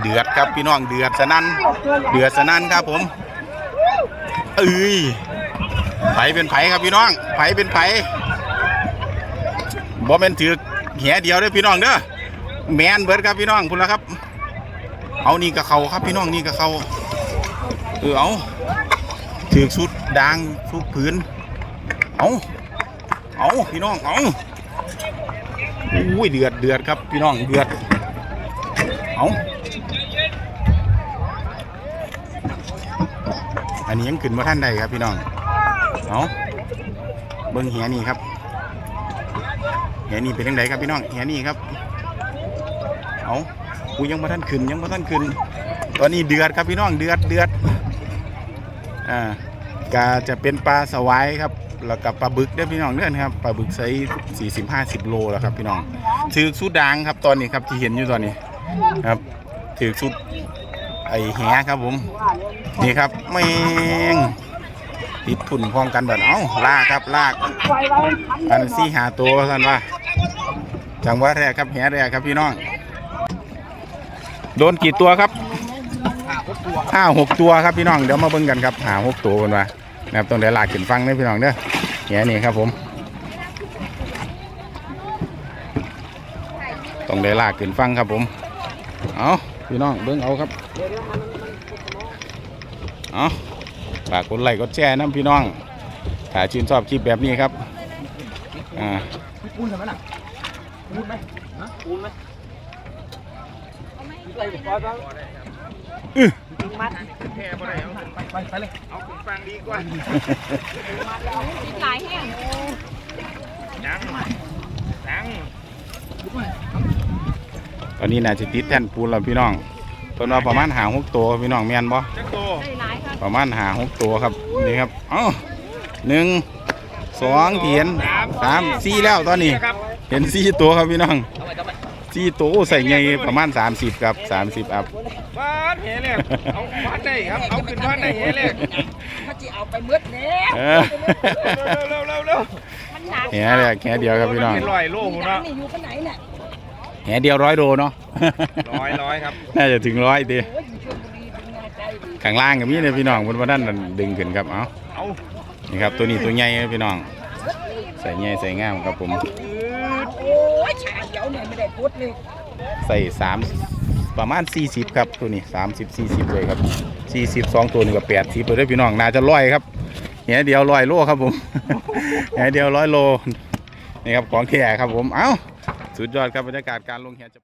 เดือดครับพี่น้องเดือดสนั่นเดือดสนั่นครับผมเอ้ยไผเป็นไผครับพี่น้องไผเป็นไผบ่เป็นถือแหเดียวเด้อพี่น้องเด้อแมนเบิดครับพี่น้องพุ่นละครับ เอานี่กับเขาครับพี่น้องนี่กับเขาเออเอาถือสุดดางสุดผืนเอาเอาพี่น้องเอาอุ้ยเดือดเดือดครับพี่น้องเดือดเอา อันนี้ยังขึ้นมาท่านใดครับพี่น้องเอาเบิ้งเหียนี่ครับเหียนี่เป็นยังไงครับพี่น้องเหียนี่ครับเอากูยังมาท่านขึ้นยังมาท่านขึ้น ตอนนี้เดือดครับพี่น้องเดือดเดือดอ่าก็จะเป็นปลาสวายครับแล้วกับปลาบึกเด้พี่น้องเด้อครับปลาบึกไซส์สี่สิบห้าสิบโลแล้วครับพี่น้องถือสุดดางครับตอนนี้ครับที่เห็นอยู่ตอนนี้ครับถือสุด ไอแหครับผม นี่ครับแมงติดพุ่นพร้อมกันแบบเอ้าลากครับลากอันซี่หาตัวท่านว่าจังหวะแรกครับแหแรกครับพี่น้อง โดนกี่ตัวครับห้าหกตัวครับพี่น้องเดี๋ยวมาเบิ่งกันครับหาหกตัวกันว่านะครับต้องเดี๋ยวลากขึ้นฟังนะพี่น้องเด้อแหนี่ครับผมต้องได้ลากขึ้นฟังครับผม เอา พี่น้องเบิ่งเอาครับเอาฝากกดไลค์กดแชร์นะพี่น้องถ้าชื่นชอบคลิปแบบนี้ครับอ่าปูนทำไมน่ะปูนไหมฮะปูนไหมไปไปไปอื้อมัดแค่บ่ได้เอาไปไปไปเลย เอาขึ้นฟังดีกว่าหลายแห้งยังยัง ตอนนี้น่าจะติดแท่นปูนแล้วพี่น้องเพิ่นว่าประมาณหาหกตัวพี่น้องแม่นบ่จักโตได้หลายครับประมาณหาหกตัวครับนี่ครับเอ้าหนึ่งสองเขียนสามสี่แล้วตอนนี้ครับเห็นสี่ตัวครับพี่น้องเอาไปเอาไปสี่ตัวใส่ไงประมาณ 30 ครับ 30 อัพบ้านเฮเลยเอาบ้านได้ครับ เอาขึ้นบ้านได้เฮเลยเขาจะเอาไปมืดแล้วเออเร็วเร็วเร็วเร็วมันหนักแหเลยแค่เดียวครับพี่น้องเป็นร้อยโลหมดร้าเนาะนนี่อยู่ที่ไหนเนี่ย แหเดียวร้อยโลเนาะ ร้อยร้อยครับ น่าจะถึงร้อยดีโอ้ยอยู่ชลบุรีเป็นไงใจดีข้างล่างกับมีเลยพี่น้องบนวันนั้นนะดึงขึ้นครับ เอาเอานี่ครับตัวนี้ตัวใหญ่ครับพี่น้อง ใส่ใหญ่ใส่งามครับผม โอ้ยชาเดียวเนี่ยไม่ได้พุดเลยใส่สามประมาณ 40 ครับตัวนี้30 40 เลยครับ 40สองตัวนี่ก็80เลยเด้อพี่น้องน่าจะร้อยครับแหเดียวร้อยโลครับผม แหเดียวร้อยโลนี่ครับของแท้ครับผม เอ้า สุดยอดครับบรรยากาศการลงแหจะ